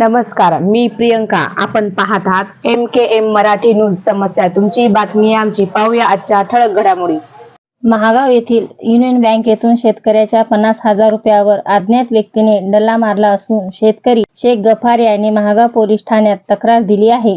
नमस्कार मी प्रियंका. आपण पाहत आहात M K M Marathi news समस्या. तुमची बातमी आमची. पाहूया आजच्या ठळक घडामोडी. महागाव येथील युनियन बँकेतून शेतकऱ्याच्या पन्नास हजार रुपयावर अज्ञात व्यक्तीने डल्ला मारला असून शेतकरी शेख गफार यांनी महागाव पोलीस ठाण्यात तक्रार दिली आहे.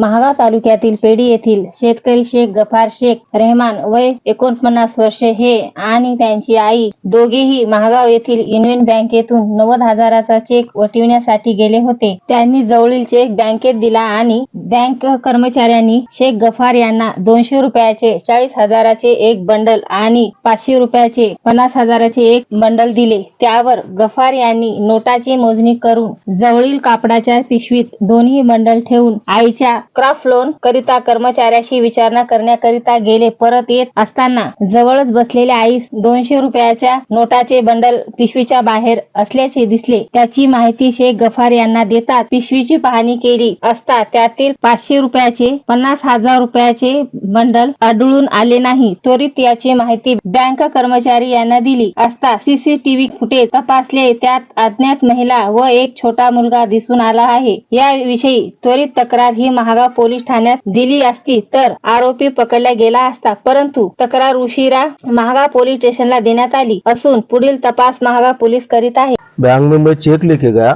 महागाव तालुक्यातील पेडी येथील शेतकरी शेख गफार शेख रेहमान वय एकोणपन्नास वर्षे हे आणि त्यांची आई दोघेही महागाव येथील युनियन बँकेतून नव्वद हजाराचा चेक वटविण्यासाठी गेले होते. त्यांनी जवळील चेक बँकेत दिला आणि बँक कर्मचाऱ्यांनी शेख गफार यांना दोनशे रुपयाचे चाळीस हजाराचे एक बंडल आणि पाचशे रुपयाचे पन्नास हजाराचे एक बंडल दिले. त्यावर गफार यांनी नोटाची मोजणी करून जवळील कापडाच्या पिशवीत दोन्ही बंडल ठेवून आईच्या क्राफ्ट लोन करिता कर्मचाऱ्याशी विचारणा करण्याकरिता गेले परत येत असताना जवळच बसलेल्या आईस दोनशे रुपयाच्या नोटाचे बंडल पिशवीच्या बाहेर असल्याचे दिसले. त्याची माहिती शेख गफार यांना देतात पिशवीची पाहणी केली असता त्यातील पाचशे रुपयाचे पन्नास हजार रुपयाचे बंडल आढळून आले नाही. त्वरित याची माहिती बँक कर्मचारी यांना दिली असता सीसीटीव्ही फुटेज तपासले. त्यात अज्ञात महिला व एक छोटा मुलगा दिसून आला आहे. याविषयी त्वरित तक्रार ही महाग महागाव पोलीस ठाण्यात दिली असती तर आरोपी पकडला गेला असता. परंतु तक्रार उशिरा महागाव पोलीस स्टेशनला देण्यात आली असून पुढील तपास महागाव पोलीस करीत आहे. बैंक में चेक लेके गया.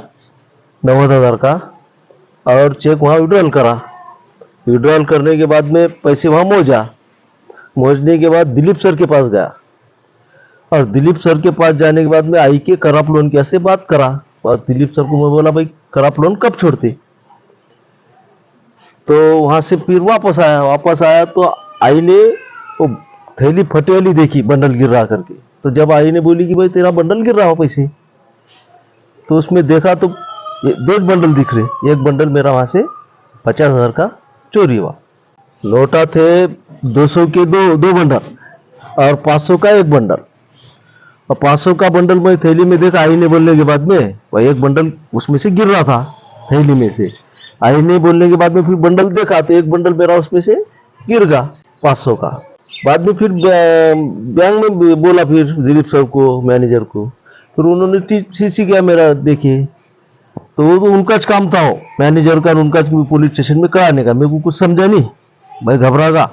नवाद हज़ार का? और चेक वहाँ विड्रॉल करा. विड्रॉल करने के बाद में पैसे वहाँ मोजा. मोजने के बाद दिलीप सर के पास गया. और दिलीप सर के पास जाने के बाद में आई के कराप लोन कैसे बात करा? और दिलीप सर को मैं बोला, भाई कराप लोन कब छोड़ते? तो वहाँ से फिर वापस आया वापस आया तो आई ने वो थैली फटे वाली देखी बंडल गिर रहा करके। तो जब आई ने बोली कि भाई तेरा बंडल गिर रहा हो पैसे तो उसमें देखा तो दो बंडल दिख रहे, एक बंडल मेरा वहाँ से पचास हज़ार का चोरी हुआ। लौटा थे दो सौ के दो दो बंडल और पाँच सौ का एक बंडल। और पाँच सौ का बंडल मैं थैली में देखा आई ने बोलने के बाद में वह एक बंडल उसमें से गिर रहा था, थैली में से। आई नहीं बोलने के बाद में फिर बंडल देखा तो एक बंडल मेरा उसमें से गिर गया, पाँच सौ का। बाद में फिर बैंक में बोला फिर दिलीप सर को मैनेजर को। फिर उन्होंने सीसी कैमरा देखे तो वो तो उनका काम था मैनेजर का उनका पुलिस स्टेशन में कराने का। मेरे को कुछ समझा नहीं, मैं घबरा गया।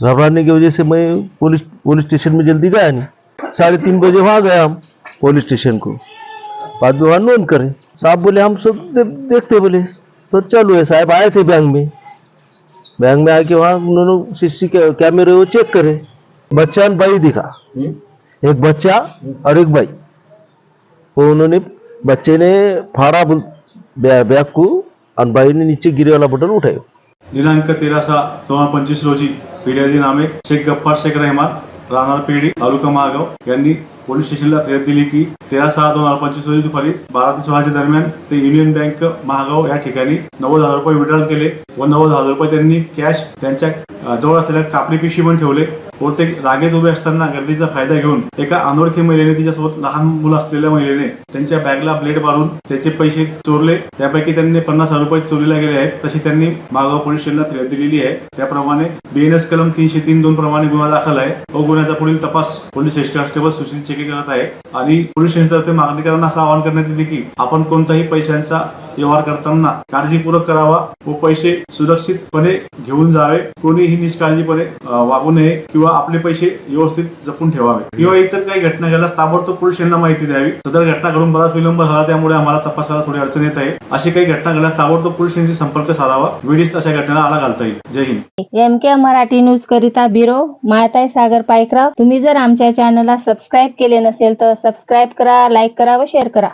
घबराने की वजह से मैं पुलिस पुलिस स्टेशन में जल्दी गया नहीं। साढ़े तीन बजे वहाँ गया हम पुलिस स्टेशन को। बाद में वहाँ नोन करे। साहब बोले हम सब दे, देखते बोले। तो चालू है साहब आए थे बैंक में। बैंक में आके वहाँ उन्होंने सीसी कैमरे वो चेक करे। बच्चा और बाई दिखा। एक बच्चा और एक बाई वो उन्होंने बच्चे ने फाड़ा बैग को और बाई ने नीचे गिरे वाला बटन उठाया। दिनांक तेरा सहा दोन हज़ार पंचवीस रोजी फिर्यादी नामे शेख गफ्फार शेख रहमान राहणार पेढी तालुका महागाव यांनी पोलीस स्टेशनला फिर्याद दिली की तेरा सहा दोन हजार पंचवीस रोजी दुपारी बारा ते सोळाच्या दरम्यान ते युनियन बँक महागाव या ठिकाणी नव्वद हजार रुपये विड्रॉल केले व नव्वद हजार रुपये त्यांनी कॅश त्यांच्या जवळ असलेल्या कापडी पिशवी पण ठेवले व ते रागेत उभे असताना गर्दीचा फायदा घेऊन एका अनोळखी महिलेने तिच्यासोबत लहान मुलं असलेल्या महिलेने त्यांच्या बॅगला ब्लेड मारून त्याचे पैसे चोरले त्यापैकी त्यांनी पन्नास हजार रुपये चोरीला गेले आहेत तशी त्यांनी मागाव पोलीस स्टेशनला फिर्याद दिलेली आहे त्याप्रमाणे बीएनएस कलम तीनशे तीन दोन प्रमाणे गुन्हा दाखल आहे व गुन्ह्याचा पुढील तपास police head constable Sushil Cheke करत आहे. आणि पोलीस स्टेशनतर्फे मागणीकरांना असं आवाहन करण्यात येते की आपण कोणताही पैशांचा व्यवहार करताना काळजीपूर्वक करावा. व पैसे सुरक्षितपणे घेऊन जावे. कोणीही निष्काळजीपणे वागू नये किंवा आपले पैसे व्यवस्थित जपून ठेवावे. किंवा इतर काही घटना घडल्यास ताबडतोब पोलीस यांना माहिती द्यावी. सदर घटना घडून बराच विलंब झाला. त्यामुळे आम्हाला तपासाला थोडी अडचण येत आहे. अशी काही घटना घडल्यास ताबडतोब पोलीस यांशी संपर्क साधावा. वेळीच अशा घटनेला आला घालता येईल. जय Hind. M K Marathi news करिता ब्युरो माळताई सागर पायकराव. तुम्ही जर आमच्या चॅनलला सबस्क्राईब केले नसेल तर सबस्क्राईब करा लाईक करा व शेअर करा.